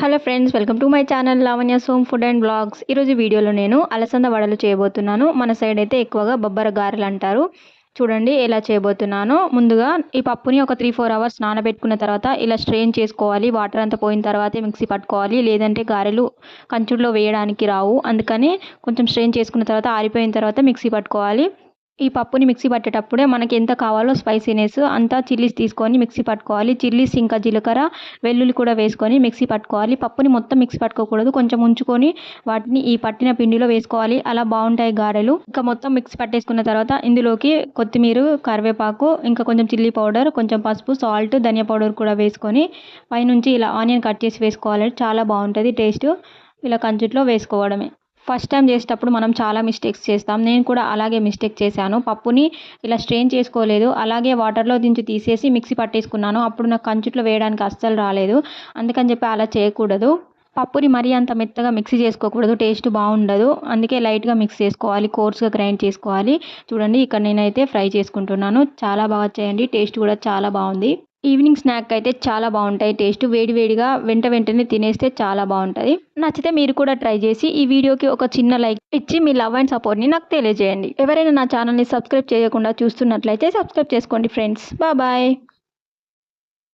Hello friends welcome to my channel Lavanya Som food and blogs ఈరోజు వీడియోలో నేను అలసంద వడలు చేయబోతున్నాను. మన సైడ్ అయితే ఎక్కువగా బొబ్బర గారెలు అంటారు. చూడండి ఎలా చేయబోతున్నాను. ముందుగా ఈ పప్పుని ఒక త్రీ ఫోర్ అవర్స్ నానబెట్టుకున్న తర్వాత ఇలా స్ట్రెయిన్ చేసుకోవాలి. వాటర్ అంతా పోయిన తర్వాతే మిక్సీ పట్టుకోవాలి. లేదంటే గారెలు కంచుల్లో వేయడానికి రావు. అందుకని కొంచెం స్ట్రెయిన్ చేసుకున్న తర్వాత ఆరిపోయిన తర్వాత మిక్సీ పట్టుకోవాలి. ఈ పప్పుని మిక్సీ పట్టేటప్పుడే మనకి ఎంత కావాలో స్పైసీనెస్ అంతా చిల్లీస్ తీసుకొని మిక్సీ పట్టుకోవాలి. చిల్లీస్ ఇంకా జీలకర్ర వెల్లుల్లి కూడా వేసుకొని మిక్సీ పట్టుకోవాలి. పప్పుని మొత్తం మిక్సీ పట్టుకోకూడదు. కొంచెం ఉంచుకొని వాటిని ఈ పట్టిన పిండిలో వేసుకోవాలి. అలా బాగుంటాయి గారెలు. ఇంకా మొత్తం మిక్సీ పట్టేసుకున్న తర్వాత ఇందులోకి కొత్తిమీర కరివేపాకు ఇంకా కొంచెం చిల్లీ పౌడర్ కొంచెం పసుపు సాల్ట్ ధనియా పౌడర్ కూడా వేసుకొని పైనుంచి ఇలా ఆనియన్ కట్ చేసి వేసుకోవాలి. చాలా బాగుంటుంది టేస్ట్. ఇలా కంచుట్లో వేసుకోవడమే. ఫస్ట్ టైం చేసేటప్పుడు మనం చాలా మిస్టేక్స్ చేస్తాం. నేను కూడా అలాగే మిస్టేక్ చేశాను. పప్పుని ఇలా స్ట్రెయిన్ చేసుకోలేదు. అలాగే వాటర్లో దించి తీసేసి మిక్సీ పట్టేసుకున్నాను. అప్పుడు నాకు కంచుట్లో వేయడానికి అస్సలు రాలేదు. అందుకని చెప్పి అలా చేయకూడదు. పప్పుని మరీ అంత మెత్తగా మిక్సీ చేసుకోకూడదు. టేస్ట్ బాగుండదు. అందుకే లైట్గా మిక్స్ చేసుకోవాలి. కోర్స్గా గ్రైండ్ చేసుకోవాలి. చూడండి ఇక్కడ నేనైతే ఫ్రై చేసుకుంటున్నాను. చాలా బాగా చేయండి టేస్ట్ కూడా చాలా బాగుంది. ఈవినింగ్ స్నాక్ అయితే చాలా బాగుంటాయి. టేస్ట్ వేడి వేడిగా వెంట వెంటనే తినేస్తే చాలా బాగుంటుంది. నచ్చితే మీరు కూడా ట్రై చేసి ఈ వీడియోకి ఒక చిన్న లైక్ ఇచ్చి మీ లవ్ అండ్ సపోర్ట్ని నాకు తెలియజేయండి. ఎవరైనా నా ఛానల్ని సబ్స్క్రైబ్ చేయకుండా చూస్తున్నట్లయితే సబ్స్క్రైబ్ చేసుకోండి ఫ్రెండ్స్. బాయ్